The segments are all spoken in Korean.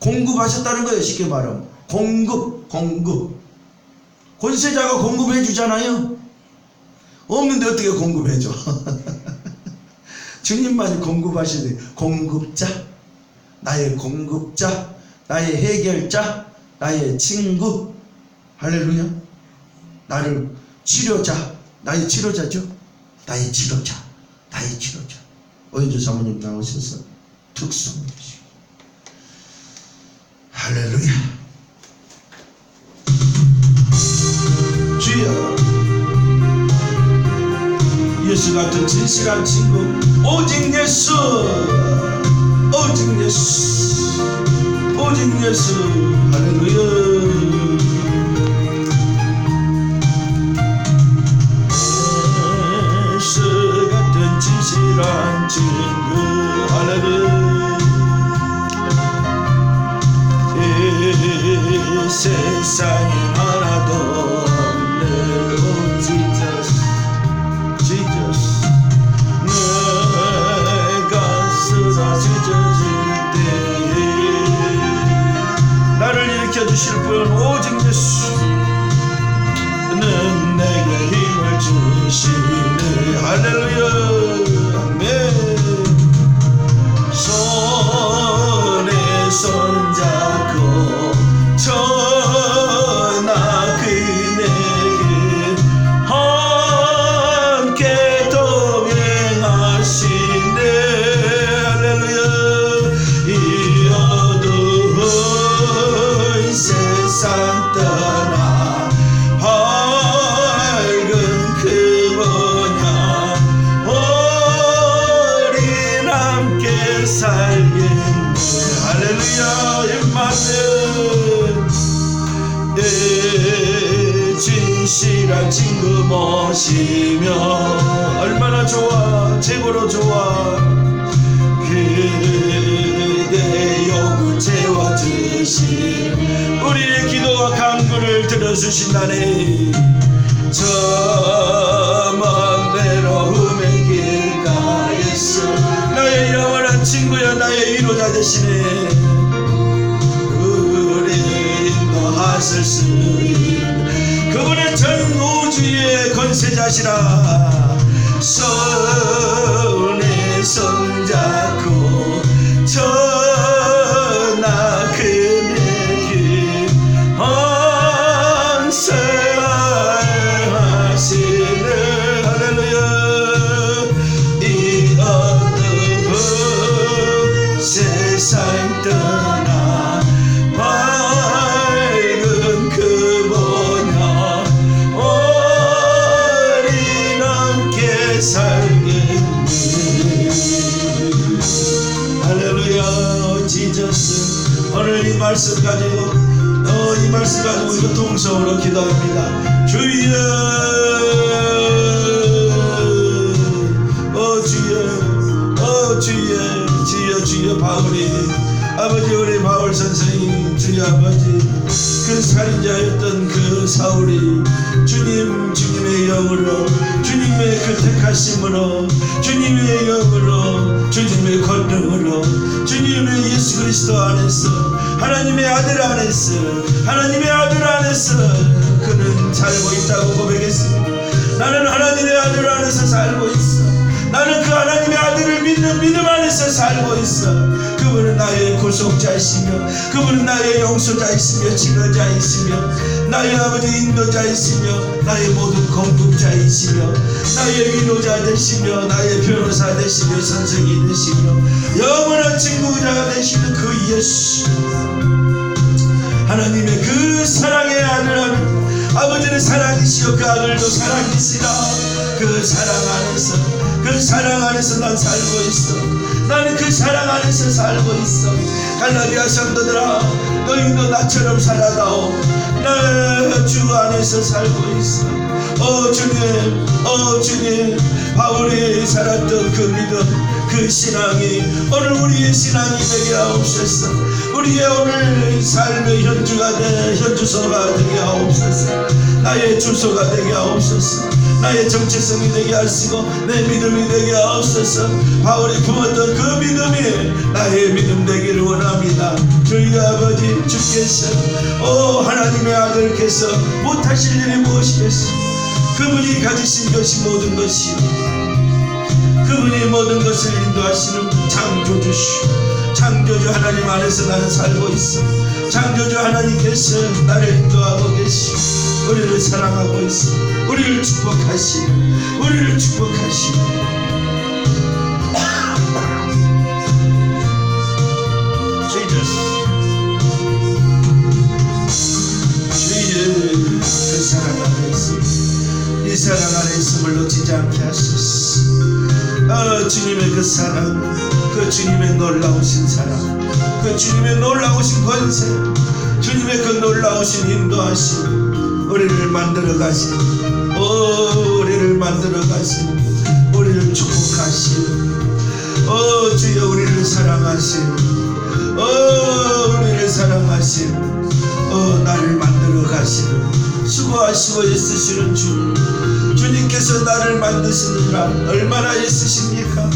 공급하셨다는 거예요. 쉽게 말하면 공급, 공급. 권세자가 공급해 주잖아요. 없는데 어떻게 공급해 줘? 주님만이 공급하셔야 돼. 공급자, 나의 공급자, 나의 해결자, 나의 친구. 할렐루야. 나를 치료자, 나의 치료자죠. 나의 치료자, 나의 치료자. 어인주 사모님 나오셔서 주시고. 할렐루야. 주여. 예수 같은 진실한 친구 오직 예수 오직 예수 오직 예수 할렐루야 떠나 밝은 그 뭐냐 우리 함께 살겠네. 할렐루야 임마는 내 진실한 친구 모시며 얼마나 좋아 최고로 좋아. 그대 우리의 기도와 들어주신다네 저먼 외로움의 길가에서 나의 영원한 친구여 나의 위로자 되시네 우리 인도하실 수 그분의 전 우주의 권세자시라. 손에 손잡고 지저스 오늘 이 말씀 가지고 어, 이 말씀 가지고 이거 동성으로 기도합니다. 주여 어 주여 어 주여 주여 주여 바울이. 아버지 우리 바울 선생님 주여 아버지 그 살인자였던 그 사울이 주님 주님의 영으로 주님의 그 택하심으로 주님의 영으로 주님의 권능으로 주님의 예수 그리스도 안에서 하나님의 아들 안에서 하나님의 아들 안에서 그는 살고 있다고 고백했습니다. 나는 하나님의 아들 안에서 살고 있어. 나는 그 하나님의 아들을 믿는 믿음 안에서 살고 있어. 그 분은 나의 구속자이시며 그분은 나의 용서자이시며 치료자이시며 나의 아버지 인도자이시며 나의 모든 공급자이시며 나의 위로자 되시며 나의 변호사 되시며 선생이 되시며 영원한 친구자 되시는 그 예수. 하나님의 그 사랑의 아들 아버지는 사랑이시여 그 아들도 사랑이시라 그 사랑 안에서 그 사랑 안에서 난 살고 있어 나는 그 사랑 안에서 살고 있어. 갈라디아 성도들아 너희도 나처럼 살아다오. 나주 안에서 살고 있어. 어 주님 어 주님 바울이 살았던 그 믿음 그 신앙이 오늘 우리의 신앙이 되게 하옵소서. 우리의 오늘 삶의 현주가 되 현주소가 되게 하옵소서. 나의 주소가 되게 하옵소서 나의 정체성이 되게 하시고 내 믿음이 되게 하옵소서 바울이 품었던 그 믿음이 나의 믿음 되기를 원합니다. 저희 아버지 주께서 오 하나님의 아들께서 못하실 일이 무엇이겠어 그분이 가지신 것이 모든 것이요 그분이 모든 것을 인도하시는 창조주시오. 창조주 하나님 안에서 나는 살고 있어. 창조주 하나님께서 나를 인도하고 계시오. 우리를 사랑하고 있어 우리를 축복하시오 우리를 Jesus. 주의 그 사랑 안에 있음 이 사랑 안에 있음을 놓치지 않게 하소서 아 주님의 그 사랑 그 주님의 놀라우신 사랑 그 주님의 놀라우신 권세 주님의 그 놀라우신 인도하심 우리를 만들어 오 우리를 만들어 가신 우리를 축복하신 오 주여 우리를 사랑하신 어 우리를 사랑하신 어 나를 만들어 가시는 수고하시고 애쓰시는 주님 주님께서 나를 만드시느라 얼마나 애쓰십니까?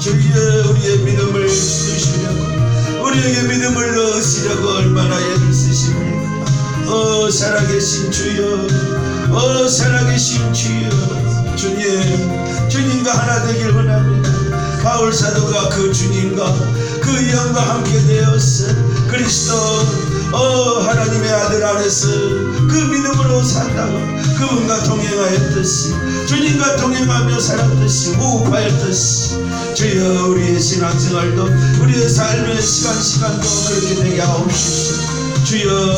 주여 우리의 믿음을 주시려고 우리에게 믿음을 넣으시려고 얼마나 애를 쓰십니까? 어 살아계신 주여 어 살아계신 주여 주님. 주님과 하나 되길 원합니다. 바울 사도가 그 주님과 그 영과 함께 되었어 그리스도 어 하나님의 아들 안에서 그 믿음으로 산다고 그분과 동행하였듯이 주님과 동행하며 살았듯이 호흡하였듯이 주여 우리의 신앙생활도 우리의 삶의 시간 시간도 그렇게 되게 하옵시오. 주여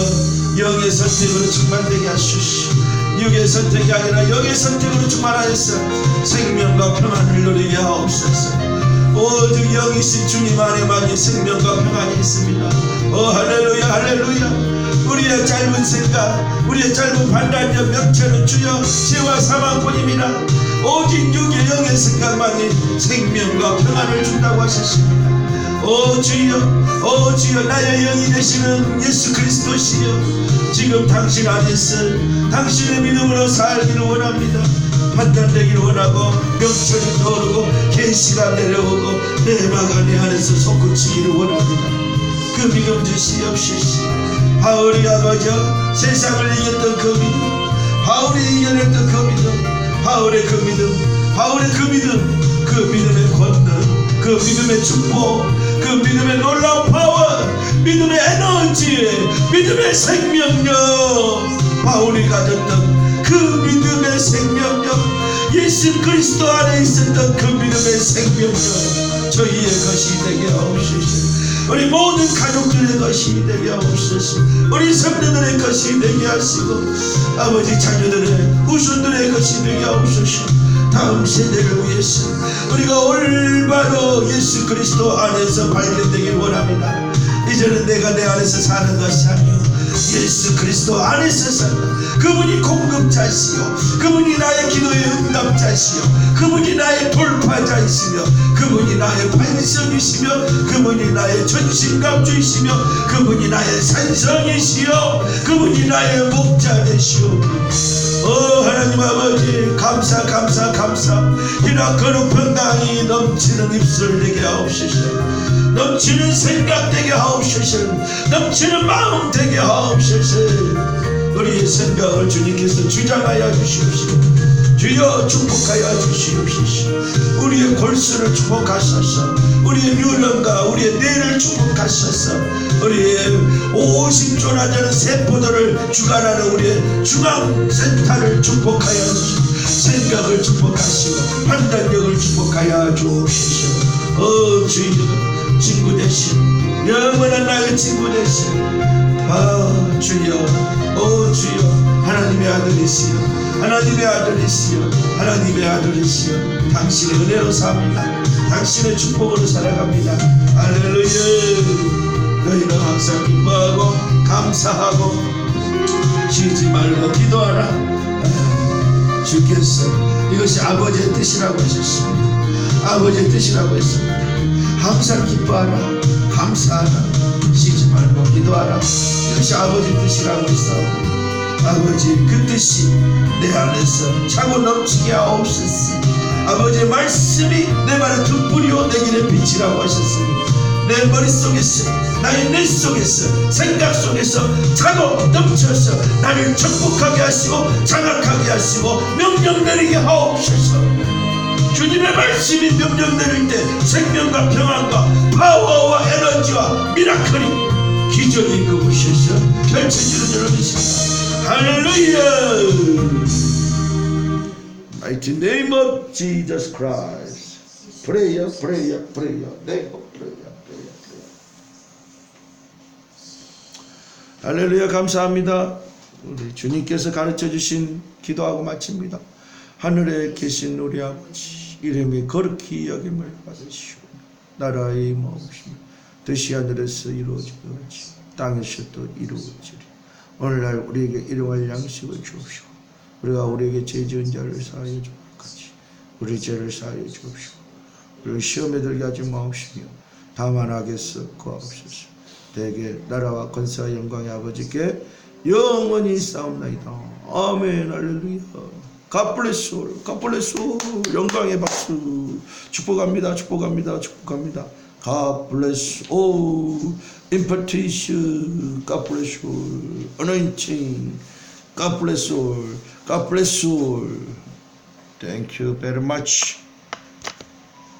영의 선택으로 충만되게 하시옵시오 육의 선택이 아니라 영의 선택으로 충만하여서 생명과 평안을 누리게 하옵소서 오직 영이신 주님 안에만이 생명과 평안이 있습니다. 오 할렐루야 할렐루야 우리의 짧은 생각 우리의 짧은 판단력 명체는 주여 죄와 사망뿐입니다. 오직 육의 영의 생각만이 생명과 평안을 준다고 하셨습니다. 오 주여 오 주여 나의 영이 되시는 예수 그리스도시여. 지금 당신 안에서 당신의 믿음으로 살기를 원합니다. 판단되기를 원하고 명철이 떠오르고 계시가 내려오고 내 마가 내 안에서 솟구치기를 원합니다. 그 믿음 주시옵시시 바울이 아버지여 세상을 이겼던 그 믿음 바울이 이겨냈던 그 믿음 바울의 그 믿음 바울의 그 믿음 그 믿음의 권능 그 믿음의 축복 그 믿음의 놀라운 파워 믿음의 에너지 믿음의 생명력. 바울이 가졌던 그 믿음의 생명력 예수 그리스도 안에 있었던 그 믿음의 생명력 저희의 것이 되게 하옵소서. 우리 모든 가족들의 것이 되게 하옵소서. 우리 성도들의 것이 되게 하시고 아버지 자녀들의 후손들의 것이 되게 하옵소서 다음 세대를 위해서 우리가 올바로 예수 그리스도 안에서 발견되길 원합니다. 이제는 내가 내 안에서 사는 것이 아니요 예수 그리스도 안에서 산다 그분이 공급자시요 그분이 나의 기도의 응답자시요 그분이 나의 돌파자이시며 그분이 나의 반성이시며 그분이 나의 전신갑주이시며 그분이 나의 산성이시요 그분이 나의 목자 되시오 감사 감사 감사. 이나 거룩 평강이 넘치는 입술 되게 하옵소서 넘치는 생각 되게 하옵소서 넘치는 마음 되게 하옵소서 우리의 생각을 주님께서 주장하여 주시옵시고 주여 축복하여 주시옵시고 우리의 골수를 축복하소서 우리의 유령과 우리의 뇌를 축복하소서 우리의 오심조나 되는 세포들을 주관하는 우리의 중앙센터를 축복하여 주시고 생각을 축복하시고 판단력을 축복하여 주옵시고 어 주여 친구 되신 영원한 나의 친구 되신. 아 주여 오 주여 하나님의 아들이시여 하나님의 아들이시여 하나님의 아들이시여 당신의 은혜로 삽니다. 당신의 축복으로 살아갑니다. 할렐루야. 너희는 항상 기뻐하고 감사하고 쉬지 말고 기도하라. 아, 주께서 이것이 아버지의 뜻이라고 하셨습니다. 아버지의 뜻이라고 했습니다. 항상 기뻐하라 감사하라 쉬지 말고 기도하라. 이것이 아버지 뜻이라고 했사옵니다. 아버지 그 뜻이 내 안에서 차고 넘치게 하옵소서. 아버지의 말씀이 내 말에 등불이요 내 길의 빛이라고 하셨으니 내 머릿속에서 나의 뇌 속에서 생각 속에서 차고 넘쳐서 나를 정복하게 하시고 장악하게 하시고 명령 내리게 하옵소서. 주님의 말씀이 명령 내릴 때 생명과 평안과 파워와 에너지와 미라클이 기적이 그곳에서 펼쳐지는 여러분이십니다. 할렐루야! Mighty name of Jesus Christ. Prayer, prayer, prayer. of 할렐루야 감사합니다. 우리 주님께서 가르쳐 주신 기도하고 마칩니다. 하늘에 계신 우리 아버지 이름이 거룩히 여김을 받으시오 나라의 마음이시며 뜻이 하늘에서 이루어지듯이 땅에서도 이루어지리. 오늘날 우리에게 일용할 양식을 주옵시고 우리가 우리에게 죄 지은 자를 사하여 같이 우리 죄를 사하여 주옵시고 우리를 시험에 들게 하지 마옵시며 다만 악에서 구하옵소서 대개 나라와 권세와 영광의 아버지께 영원히 싸움나이다 아멘 할렐루야 bless you. 영광의 박수. 축복합니다. 축복합니다. 축복합니다. Oh. Anointing. God bless you. God bless you. Thank you very much.